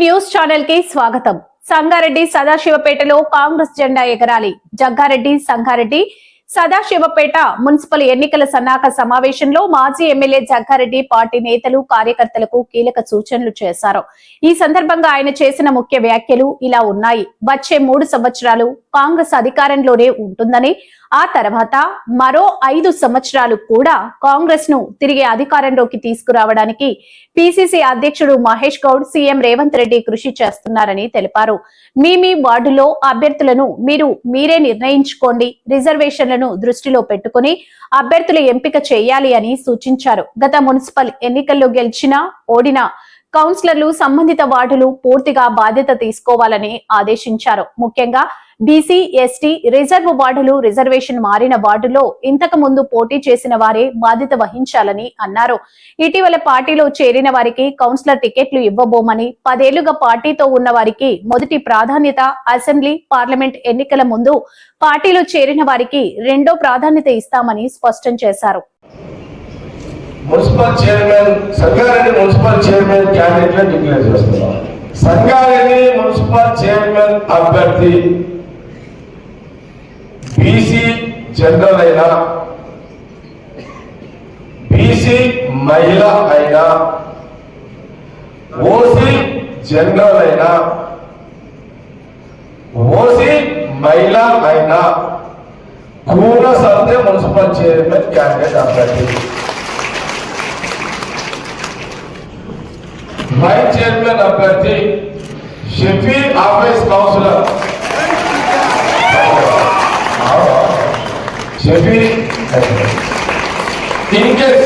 News ఛానల్కి స్వాగతం. సంగారెడ్డి సదాశివపేటలో కాంగ్రెస్ జెండా ఎగరాలి. జగ్గారెడ్డి సంగారెడ్డి సదాశివపేట మున్సిపల్ ఎన్నికల సన్నాహక సమావేశంలో మాజీ ఎమ్మెల్యే జగ్గారెడ్డి పార్టీ నేతలు కార్యకర్తలకు కీలక సూచనలు చేశారు. ఈ సందర్భంగా ఆయన చేసిన ముఖ్య వ్యాఖ్యలు ఇలా ఉన్నాయి. వచ్చే మూడు సంవత్సరాలు కాంగ్రెస్ అధికారంలోనే ఉంటుందని ఆ తర్వాత మరో ఐదు సంవత్సరాలు కూడా కాంగ్రెస్ను తిరిగి అధికారంలోకి తీసుకురావడానికి పిసిసి అధ్యక్షుడు మహేష్ గౌడ్ సీఎం రేవంత్ రెడ్డి కృషి చేస్తున్నారని తెలిపారు. మీ మీ వార్డులో అభ్యర్థులను మీరు మీరే నిర్ణయించుకోండి. రిజర్వేషన్లను దృష్టిలో పెట్టుకుని అభ్యర్థుల ఎంపిక చేయాలి అని సూచించారు. గత మున్సిపల్ ఎన్నికల్లో గెలిచినా ఓడినా కౌన్సిలర్లు సంబంధిత వార్డులు పూర్తిగా బాధ్యత తీసుకోవాలని ఆదేశించారు. ముఖ్యంగా బీసీ ఎస్టీ రిజర్వ్ వార్డులు రిజర్వేషన్ మారిన వార్డులో ఇంతకు ముందు పోటీ చేసిన వారే బాధ్యత వహించాలని అన్నారు. ఇటీవల పార్టీలో చేరిన వారికి కౌన్సిలర్ టికెట్లు ఇవ్వబోమని పదేళ్ళుగా పార్టీతో ఉన్న వారికి మొదటి ప్రాధాన్యత అసెంబ్లీ పార్లమెంట్ ఎన్నికల ముందు పార్టీలో చేరిన వారికి రెండో ప్రాధాన్యత ఇస్తామని స్పష్టం చేశారు. Municipal chairman Sangareddy municipal chairman candidate declare చేస్తున్నాం. సంగారెడ్డి మున్సిపల్ చైర్మన్ అభ్యర్థి బీసీ జనరల్ అయినా బీసీ మహిళ అయినా ఓసీ జనరల్ అయినా ఓసీ మహిళ అయినా Kura Satya municipal chairman candidate అభ్యర్థి. వైస్ చైర్మన్ అభ్యర్థి Shafi office councillor Shafi in case